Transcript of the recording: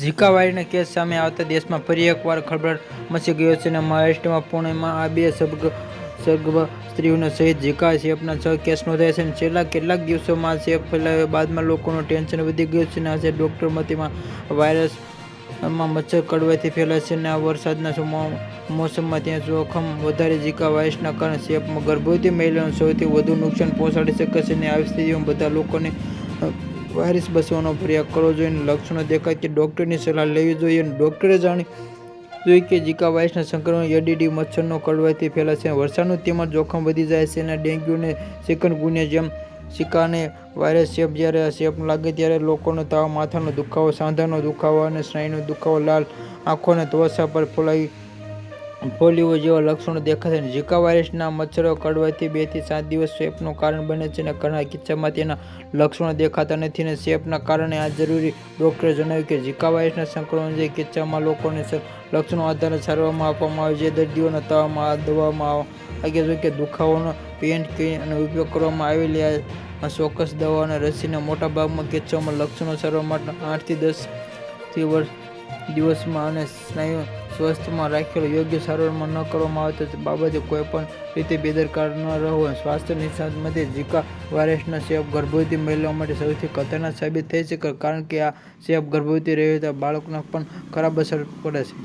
Zika વાયરના case સામે આવતા દેશમાં ફરી એકવાર ખળભળાટ મચી ગયો છે અને મહારાષ્ટ્રમાં પુણેમાં આ બે સર્ગ સગર્ભા સ્ત્રીઓના સહિત ઝીકા ચેપના છ કેસ નોંધાયા છે અને છેલ્લા કેટલાક દિવસોમાં ચેપ ફેલાવ્યા બાદમાં લોકોનું ટેન્શન વધી ગયું છે અને આજે ડૉક્ટર મતીમાં વાયરસમાં મચ્છર કડવાથી ફેલાય છે અને આ વરસાદના સમો- મોસમમાં ત્યાં જોખમ વધારે ઝીકા વાયરસના કારણે ચેપમાં ગર્ભવતી મહિલાઓને સૌથી વધુ નુકસાન પહોંચાડી શકે છે અને આવી સ્થિતિમાં બધા લોકોને વાયરસ બચવાનો પ્રયાસ કરવો જોઈએ લક્ષણો દેખાય કે ડૉક્ટરની સલાહ લેવી જોઈએ અને ડૉક્ટરે જાણી જોઈએ કે જીકા વાયરસના સંક્રમણ એડીડી મચ્છરનો કડવાથી ફેલાય છે વરસાદનું તેમજ જોખમ વધી જાય છે અને ડેન્ગ્યુને ચિકનગુનિયા જેમ સિકાને વાયરસ ચેપ જ્યારે ચેપ લાગે ત્યારે લોકોનો તાવ, માથાનો દુખાવો, સાંધાનો દુખાવો અને સ્નાયુનો દુખાવો, લાલ આંખો અને ત્વચા પર ફોલાઈ ફોલ્લીઓ જેવા લક્ષણો દેખાય છે ઝીકા વાયરસના મચ્છરો કડવાથી બેથી સાત દિવસ ચેપનું કારણ બને છે અને ઘણા કિસ્સામાં તેના લક્ષણો દેખાતા નથી અને ચેપના કારણે આ જરૂરી ડૉક્ટરે જણાવ્યું કે ઝીકા વાયરસના સંક્રમણ જે કિસ્સામાં લોકોને લક્ષણો આધારે સારવારમાં આપવામાં આવે છે. દર્દીઓના તાવમાં દવામાં આવે છે કે દુખાવાનો પેન્ટ કે અને ઉપયોગ કરવામાં આવેલી ચોક્કસ દવા અને રસીના મોટાભાગમાં કિસ્સામાં લક્ષણો સારવા માટે આઠથી દસથી વર્ષ દિવસમાં અને સ્નાયુ સ્વસ્થમાં રાખેલો યોગ્ય સારવારમાં ન કરવામાં આવે તો બાબતે કોઈપણ રીતે બેદરકાર ન રહો સ્વાસ્થ્ય નિષ્ણાત મતે ઝિકા વાયરસના ચેપ ગર્ભવતી મહિલાઓ માટે સૌથી ખતરનાક સાબિત થઈ શકે કારણ કે આ ચેપ ગર્ભવતી રહેતા બાળકને પણ ખરાબ અસર પડે છે.